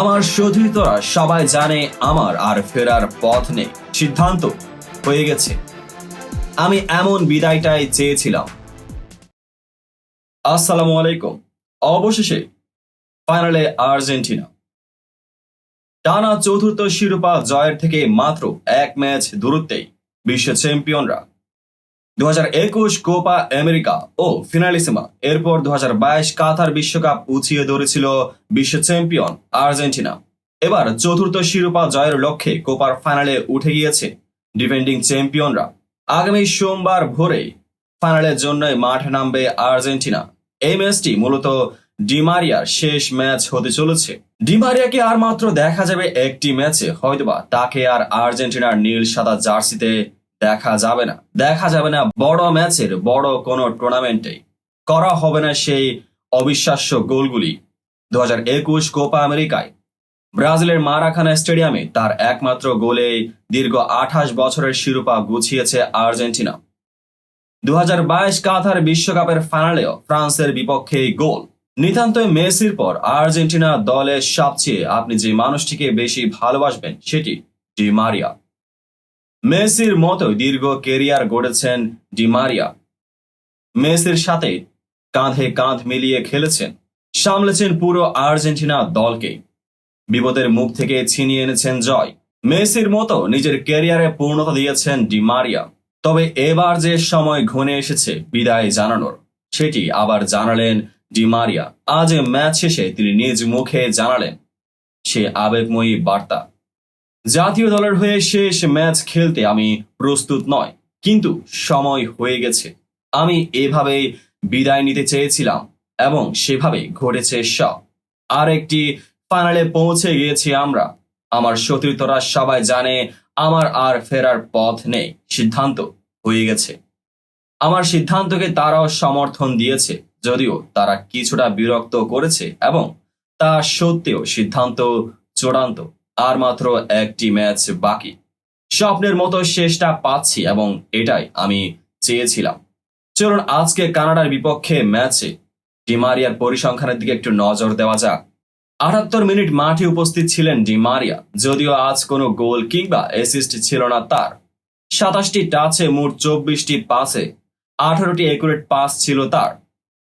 আমার শোধিতরা সবাই জানে আমার আর ফেরার পথ নেই। সিদ্ধান্ত হয়ে গেছে। আমি এমন বিদায়টাই চেয়েছিলাম। আসসালামু আলাইকুম। অবশেষে, ফাইনালে আর্জেন্টিনা। টানা চতুর্থ শিরোপা জয়ের থেকে মাত্র এক ম্যাচ দূরত্বেই বিশ্ব চ্যাম্পিয়নরা দু হাজার একুশ কোপা আমেরিকা ও ফিনালিসিমা। এরপর দু হাজার বাইশ কাতার বিশ্বকাপ উছিয়ে ধরেছিল বিশ্ব চ্যাম্পিয়ন আর্জেন্টিনা। এবার চতুর্থ শিরোপা জয়ের লক্ষ্যে কোপার ফাইনালে উঠে গিয়েছে ডিফেন্ডিং চ্যাম্পিয়নরা। আগামী সোমবার ভোরে ফাইনালের জন্যই মাঠে নামবে আর্জেন্টিনা। এই ম্যাচটি মূলত ডিমারিয়ার শেষ ম্যাচ হতে চলেছে। ডিমারিয়াকে আর মাত্র দেখা যাবে একটি ম্যাচে, হয়তোবা তাকে আর আর্জেন্টিনার নীল সাদা জার্সিতে দেখা যাবে না। দেখা যাবে না, বড় ম্যাচের বড় কোনো টুর্নামেন্টে করা হবে না সেই অবিশ্বাস্য গোলগুলি। দু হাজার একুশ কোপা আমেরিকায়, ব্রাজিলের মারাখানা স্টেডিয়ামে তার একমাত্র গোলে দীর্ঘ আঠাশ বছরের শিরোপা গুছিয়েছে আর্জেন্টিনা। দু হাজার বাইশ কাতার বিশ্বকাপের ফাইনালেও ফ্রান্সের বিপক্ষে গোল। নিতান্ত মেসির পর আর্জেন্টিনা দলের সবচেয়ে আপনি যে মানুষটিকে বেশি ভালোবাসবেন সেটি ডি মারিয়া। মেসির মতো দীর্ঘ কেরিয়ার গড়েছেন ডিমারিয়া মেসির সাথে কাঁধে কাঁধ মিলিয়ে খেলেছেন, সামলেছেন পুরো আর্জেন্টিনা দলকে। বিপদের মুখ থেকে ছিনিয়ে এনেছেন জয়। মেসির মতো নিজের ক্যারিয়ারে পূর্ণতা দিয়েছেন ডিমারিয়া তবে এবার যে সময় ঘনে এসেছে, বিদায় জানানোর। সেটি আবার জানালেন ডিমারিয়া আজ ম্যাচ শেষে তিনি নিজ মুখে জানালেন, সে আবেগময়ী বার্তা। জাতীয় দলের হয়ে শেষ ম্যাচ খেলতে আমি প্রস্তুত নয়, কিন্তু সময় হয়ে গেছে। আমি এভাবে বিদায় নিতে চেয়েছিলাম এবং সেভাবে ঘটেছে সব। আর একটি ফাইনালে পৌঁছে গিয়েছি আমরা। আমার সতীর্থরা সবাই জানে আমার আর ফেরার পথ নেই, সিদ্ধান্ত হয়ে গেছে। আমার সিদ্ধান্তকে তারাও সমর্থন দিয়েছে, যদিও তারা কিছুটা বিরক্ত করেছে এবং তা সত্ত্বেও সিদ্ধান্ত চূড়ান্ত আর মাত্র একটি ম্যাচ বাকি। স্বপ্নের মতো শেষটা পাচ্ছি এবং এটাই আমি চেয়েছিলাম। চলুন আজকে কানাডার বিপক্ষে ম্যাচে ডিমারিয়ার পরিসংখ্যানের দিকে একটু নজর দেওয়া যাক। আটাত্তর মিনিট মাঠে উপস্থিত ছিলেন ডিমারিয়া যদিও আজ কোনো গোল কিংবা অ্যাসিস্ট ছিল না তার। সাতাশটি টাচে মোট চব্বিশটি পাসে, আঠারোটি একুরেট পাস ছিল তার।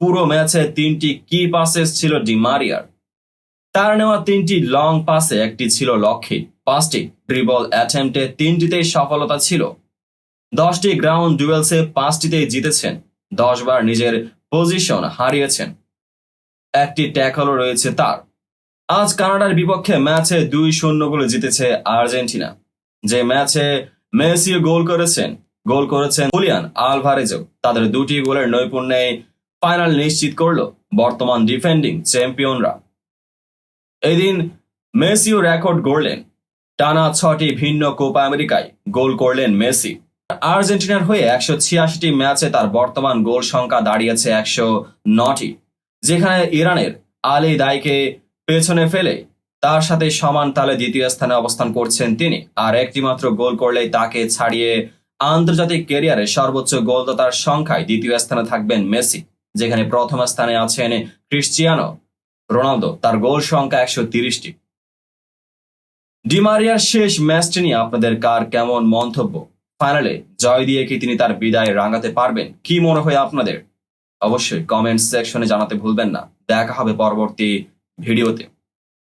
পুরো ম্যাচে তিনটি কি পাসেস ছিল ডিমারিয়ার তার নেওয়া তিনটি লং পাসে একটি ছিল লক্ষ্যে, পাঁচটি ড্রিবল অ্যাটেম্পটে তিনটিতেই সফলতা ছিল। দশটি গ্রাউন্ড ডুয়েলসে পাঁচটিতেই জিতেছেন দশ বার নিজের পজিশন হারিয়েছেন। একটি ট্যাকলও রয়েছে তার। আজ কানাডার বিপক্ষে ম্যাচে দুই শূন্য গোলে জিতেছে আর্জেন্টিনা, যে ম্যাচে মেসিও গোল করেছেন গোল করেছেন হুলিয়ান আলভারেজও। তাদের দুটি গোলের নৈপুণ্যে ফাইনাল নিশ্চিত করল বর্তমান ডিফেন্ডিং চ্যাম্পিয়নরা এদিন মেসিও রেকর্ড গড়লেন। টানা ছটি ভিন্ন কোপা আমেরিকায় গোল করলেন মেসি। আর্জেন্টিনার হয়ে একশো ছিয়াশিটি ম্যাচে তার বর্তমান গোল সংখ্যা দাঁড়িয়েছে একশো নটি, যেখানে ইরানের আলী দাইকে পেছনে ফেলে তার সাথে সমান তালে দ্বিতীয় স্থানে অবস্থান করছেন তিনি, আর একটি মাত্র গোল করলেই তাকে ছাড়িয়ে আন্তর্জাতিক ক্যারিয়ারে সর্বোচ্চ গোলদাতার সংখ্যায় দ্বিতীয় স্থানে থাকবেন মেসি, যেখানে প্রথম স্থানে আছেন ক্রিশ্চিয়ানো রোনালদো, তার গোল সংখ্যা একশো তিরিশটি। ডিমারিয়ার শেষ ম্যাচটি নিয়ে আপনাদের কার কেমন মন্তব্য? ফাইনালে জয় দিয়ে কি তিনি তার বিদায় রাঙাতে পারবেন? কি মনে হয় আপনাদের? অবশ্যই কমেন্ট সেকশনে জানাতে ভুলবেন না। দেখা হবে পরবর্তী ভিডিওতে।